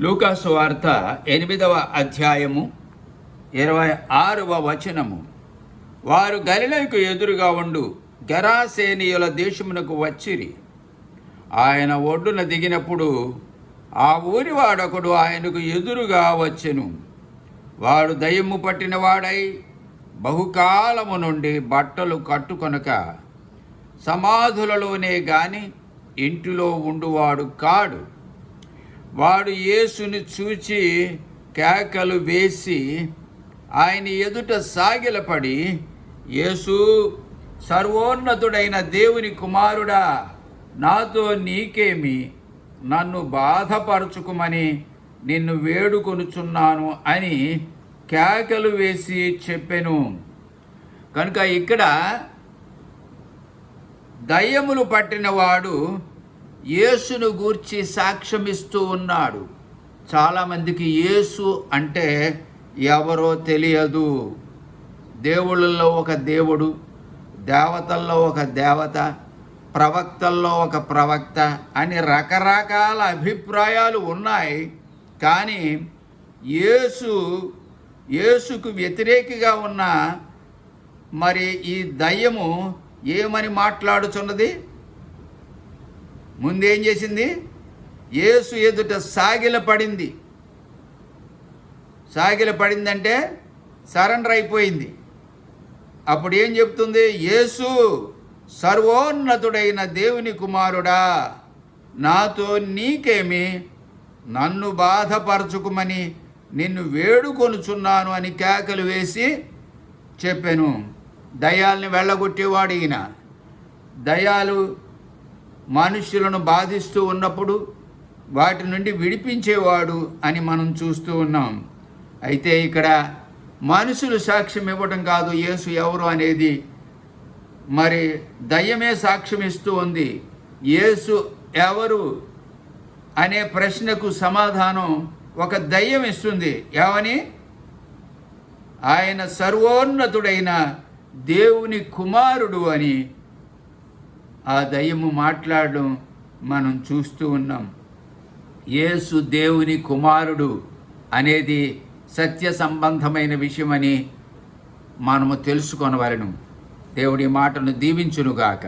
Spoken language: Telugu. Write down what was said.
లూకాసు వార్త ఎనిమిదవ అధ్యాయము ఇరవై ఆరవ వచనము. వారు గలిలకు ఎదురుగా ఉండు గరాసేనీయుల దేశమునకు వచ్చిరి. ఆయన ఒడ్డున దిగినప్పుడు ఆ ఊరివాడొకడు ఆయనకు ఎదురుగా వచ్చెను. వాడు దయ్యము పట్టినవాడై బహుకాలము నుండి బట్టలు కట్టుకొనక సమాధులలోనే గాని ఇంటిలో ఉండువాడు కాడు. వాడు యేసుని చూచి కేకలు వేసి ఆయన ఎదుట సాగిలపడి యేసు సర్వోన్నతుడైన దేవుని కుమారుడా నాతో నీకేమి? నన్ను బాధపరచుకుమని నిన్ను వేడుకొనుచున్నాను అని కేకలు వేసి చెప్పెను. కనుక ఇక్కడ దయ్యములు పట్టినవాడు యేసును గూర్చి సాక్ష్యమిస్తూ ఉన్నాడు. చాలామందికి యేసు అంటే ఎవరో తెలియదు. దేవుళ్ళల్లో ఒక దేవుడు దేవతల్లో ఒక దేవత ప్రవక్తల్లో ఒక ప్రవక్త అని రకరకాల అభిప్రాయాలు ఉన్నాయి. కానీ యేసు యేసుకు వ్యతిరేకిగా ఉన్న మరి ఈ దయ్యము ఏమని మాట్లాడుచున్నది? ముందేం చేసింది? యేసు ఎదుట సాగిల పడింది సాగిల పడిందంటే సరెండర్ అయిపోయింది. అప్పుడు ఏం చెప్తుంది? యేసు సర్వోన్నతుడైన దేవుని కుమారుడా నాతో నీకేమి? నన్ను బాధపరచుకుమని నిన్ను వేడుకొనుచున్నాను అని కేకలు వేసి చెప్పాను. దయాల్ని వెళ్ళగొట్టేవాడు ఈయన. దయాలు మనుష్యులను బాధిస్తూ ఉన్నప్పుడు వాటి నుండి విడిపించేవాడు అని మనం చూస్తూ ఉన్నాం. అయితే ఇక్కడ మనుషులు సాక్ష్యం ఇవ్వడం కాదు యేసు ఎవరు అనేది మరి దయ్యమే సాక్ష్యం ఇస్తూ ఉంది. యేసు ఎవరు అనే ప్రశ్నకు సమాధానం ఒక దయ్యం ఇస్తుంది. ఏమని ఆయన సర్వోన్నతుడైన దేవుని కుమారుడు అని ఆ దయ్యము మాట్లాడడం మనం చూస్తూ ఉన్నాం. యేసు దేవుని కుమారుడు అనేది సత్య సంబంధమైన విషయమని మనము తెలుసుకొనవలను. దేవుడి మాటను దీవించునుగాక.